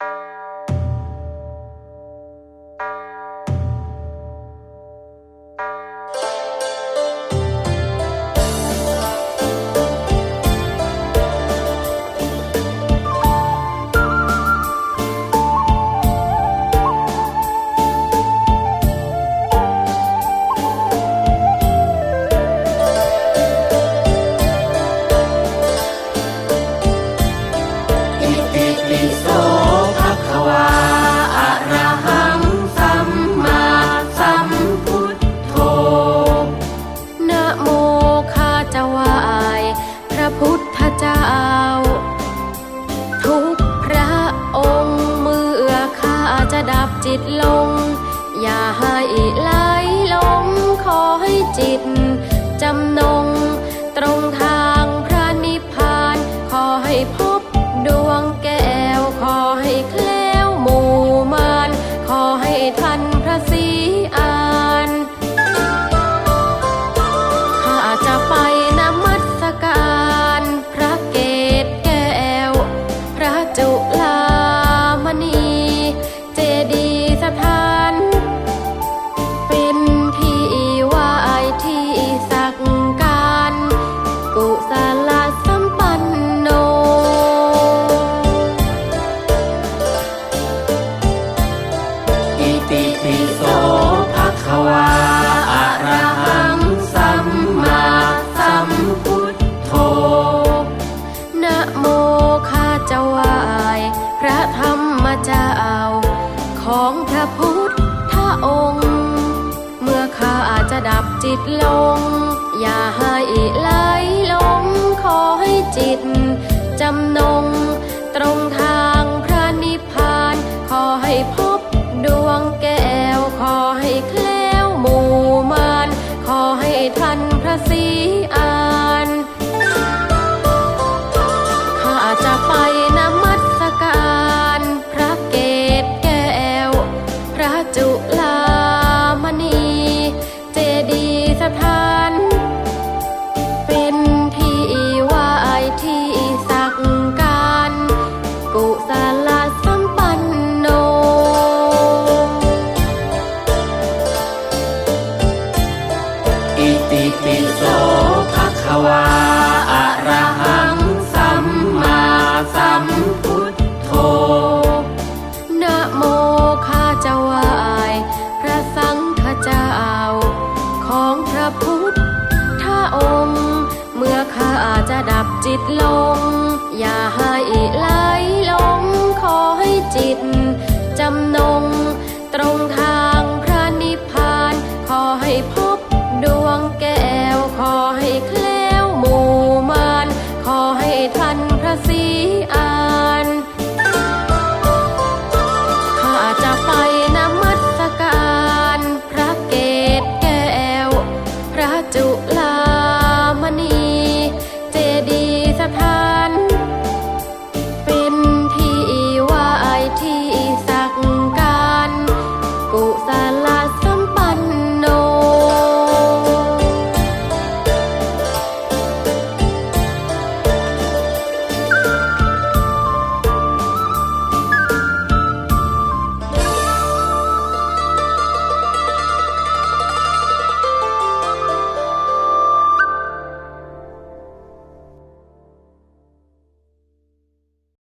อิติปิ ดลง อย่าให้ไหลลงขอให้จิต จำนงตรงทาง เจ้า ของพระพุทธองค์ เมื่อข้าจะดับจิตลง อย่าให้ไหลลงขอให้จิต จำนง ตรงทางพระนิพพาน ขอให้พบดวงแก้ว ขอให้แคล้วหมู่มาน ขอให้ทันพระศ วาอรหังสัมมาสัมพุทโธนะโมข้าจะไหวพระสังฆเจ้า ของพระพุทธองค์ เมื่อข้าจะดับจิตลง อย่าให้ไหลลงขอให้จิตจำนงตรงทางพระนิพพาน ขอให้พบดวงแก